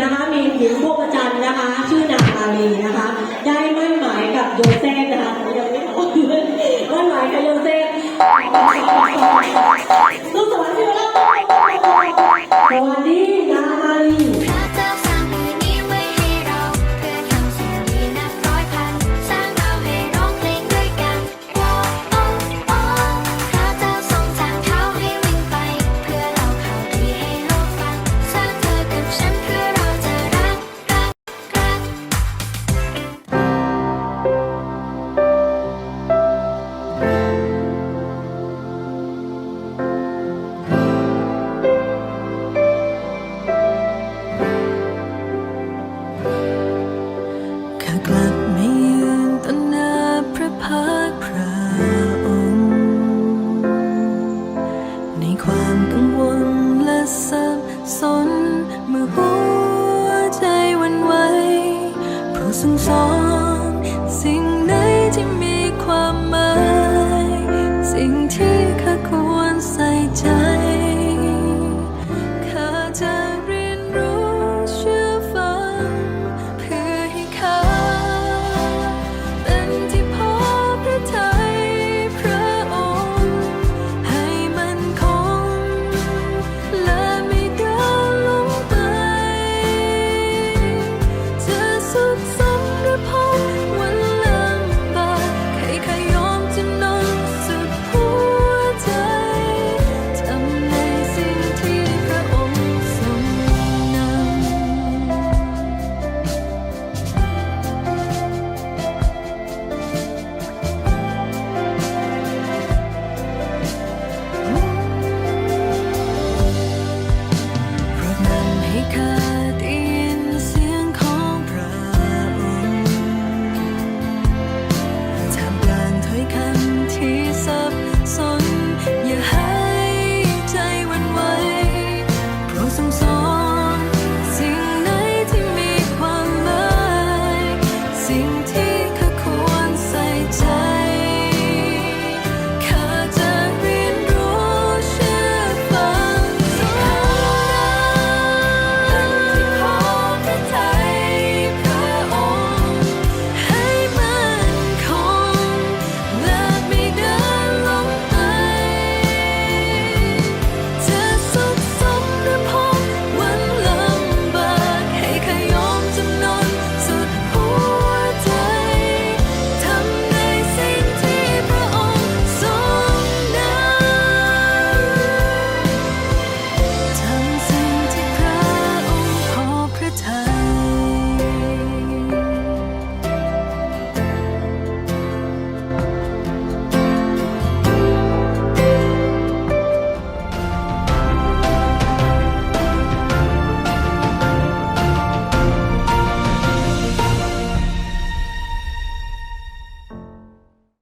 นะคะมีหญิงพวกปรจันนะคะ ชื่อนางมาลีนะคะ ได้มั่นหมายกับโยเซฟนะคะยังไม่ออกมั่นหมายกับโยเซฟ กลับไม่ยืนต่อนาพระพัระองในความกังวลและสับสนเมื่อหัวใจวันไหวเพราะสงสาร